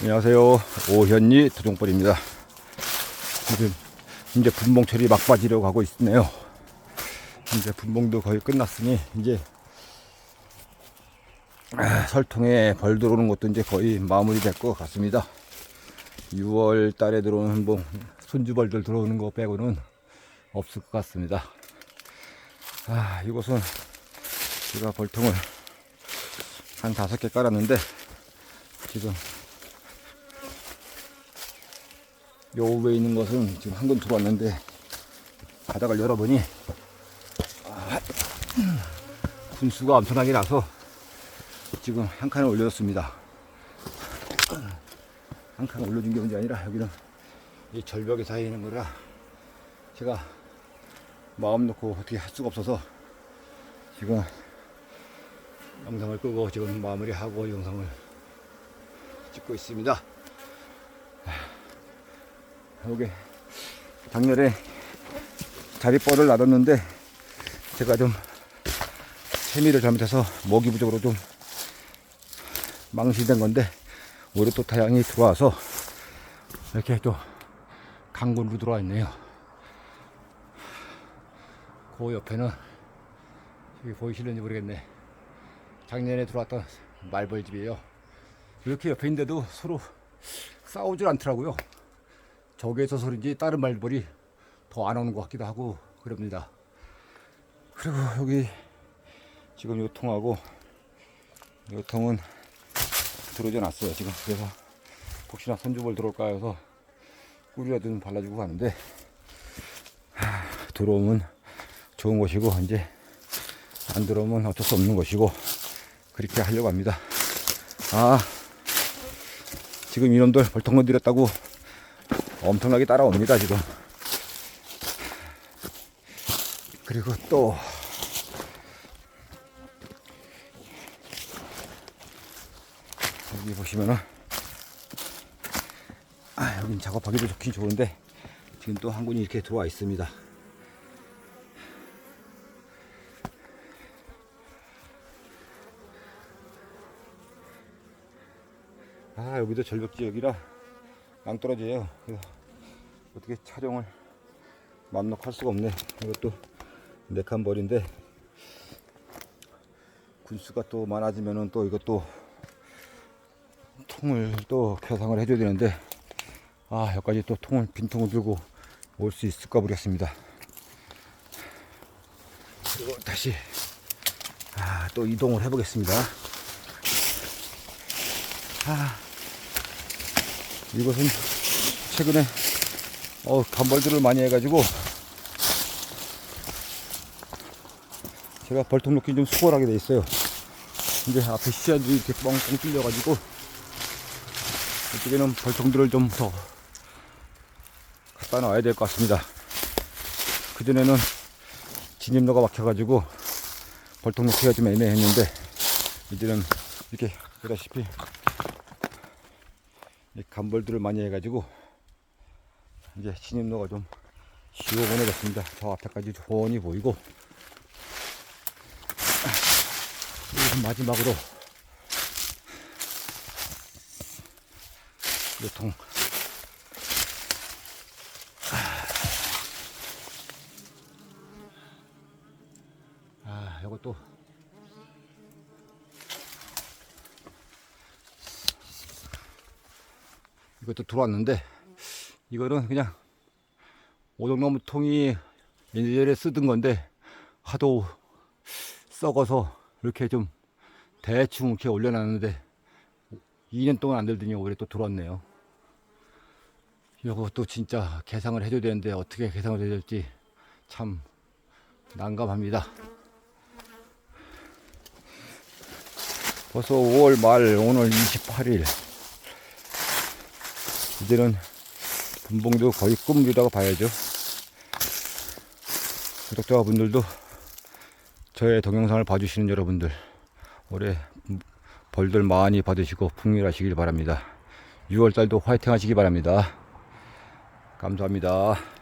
안녕하세요. 오현리 두종벌입니다. 지금 이제 분봉철이 막바지려고 하고 있네요. 이제 분봉도 거의 끝났으니 이제 아, 설통에 벌 들어오는 것도 이제 거의 마무리될 것 같습니다. 6월 달에 들어오는 뭐 손주벌들 들어오는 거 빼고는 없을 것 같습니다. 아, 이곳은 제가 벌통을 한 다섯 개 깔았는데 지금 요 위에 있는 것은 지금 한군 들어왔는데 바닥을 열어보니 아, 분수가 엄청나게 나서 지금 한 칸을 올려줬습니다. 한 칸을 올려준 게 문제 아니라 여기는 이 절벽에 닿여 있는 거라 제가 마음 놓고 어떻게 할 수가 없어서 지금 영상을 끄고 지금 마무리하고 영상을 찍고 있습니다. 여기 작년에 자리벌을 놔뒀는데 제가 좀 세미를 잘못해서 먹이 부족으로 좀 망신된 건데 올해 또太阳이 들어와서 이렇게 또 강군으로 들어와 있네요. 그 옆에는 여기 보이시는지 모르겠네. 작년에 들어왔던 말벌집이에요. 이렇게 옆에 있는데도 서로 싸우질 않더라고요. 저기에서 소리인지 다른 말벌이 더 안 오는 것 같기도 하고 그럽니다. 그리고 여기 지금 요 통하고 요 통은 들어오지 않았어요. 지금 그래서 혹시나 선주벌 들어올까 해서 꿀이라도 좀 발라주고 가는데 하, 들어오면 좋은 것이고 이제 안 들어오면 어쩔 수 없는 것이고 그렇게 하려고 합니다. 아 지금 이놈들 벌통 건드렸다고 엄청나게 따라옵니다 지금. 그리고 또 여기 보시면은 아 여긴 작업하기도 좋긴 좋은데 지금 또 한 군이 이렇게 들어와 있습니다. 아 여기도 절벽 지역이라 낭떨어져요. 그래서 어떻게 촬영을 맘 놓고 할 수가 없네. 이것도 네칸 벌인데 군수가 또 많아지면은 또 이것도 통을 또 개상을 해줘야 되는데 아 여기까지 또 통을 빈통을 들고 올 수 있을까 모르겠습니다. 그리고 다시 아, 또 이동을 해보겠습니다. 아, 이것은 최근에 어, 간벌들을 많이 해가지고 제가 벌통 놓기 좀 수월하게 돼 있어요 근데 앞에 시야들이 이렇게 뻥뻥 뚫려가지고 이쪽에는 벌통들을 좀 더 갖다 놔야 될 것 같습니다. 그전에는 진입로가 막혀가지고 벌통 놓기가 좀 애매했는데 이제는 이렇게 보다시피 이 간벌들을 많이 해가지고 이제 진입로가 좀 시원해졌습니다. 저 앞에까지 훤히 보이고 마지막으로 요통 아 요것도 이것도 들어왔는데 이거는 그냥 오동나무 통이 예전에 쓰던 건데 하도 썩어서 이렇게 좀 대충 이렇게 올려놨는데 2년 동안 안 들더니 올해 또 들어왔네요. 이것도 진짜 개상을 해줘야 되는데 어떻게 개상을 해야 될지 참 난감합니다. 벌써 5월 말 오늘 28일 이제는 분봉도 거의 끝물이라고 봐야죠. 구독자 분들도 저의 동영상을 봐주시는 여러분들 올해 벌들 많이 받으시고 풍요하시길 바랍니다. 6월달도 화이팅 하시기 바랍니다. 감사합니다.